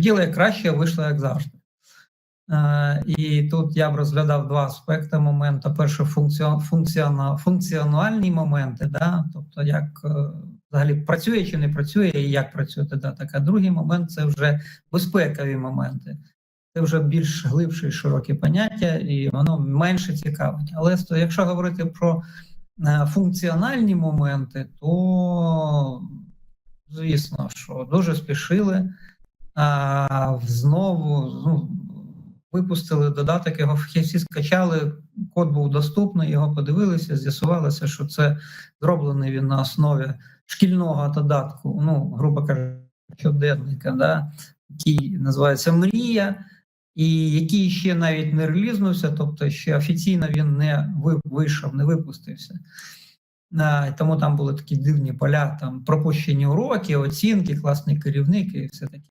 хотіли як краще, вийшло як завжди. Е, І тут я б розглядав два аспекти моменту. Перше, функціон, функціона, функціональні моменти, да? тобто як е, взагалі працює чи не працює, і як працює додаток. А другий момент це вже безпекові моменти. Це вже більш глибше і широке поняття, і воно менше цікавить. Але якщо говорити про е, функціональні моменти, то звісно, що дуже спішили. А, знову ну, випустили додаток, його всі скачали, код був доступний, його подивилися, з'ясувалося, що це зроблений він на основі шкільного додатку, ну, грубо кажучи, щоденника, да, який називається Мрія, і який ще навіть не релізнувся, тобто ще офіційно він не вийшов, не випустився. Тому там були такі дивні поля, там пропущені уроки, оцінки, класний керівник і все таке.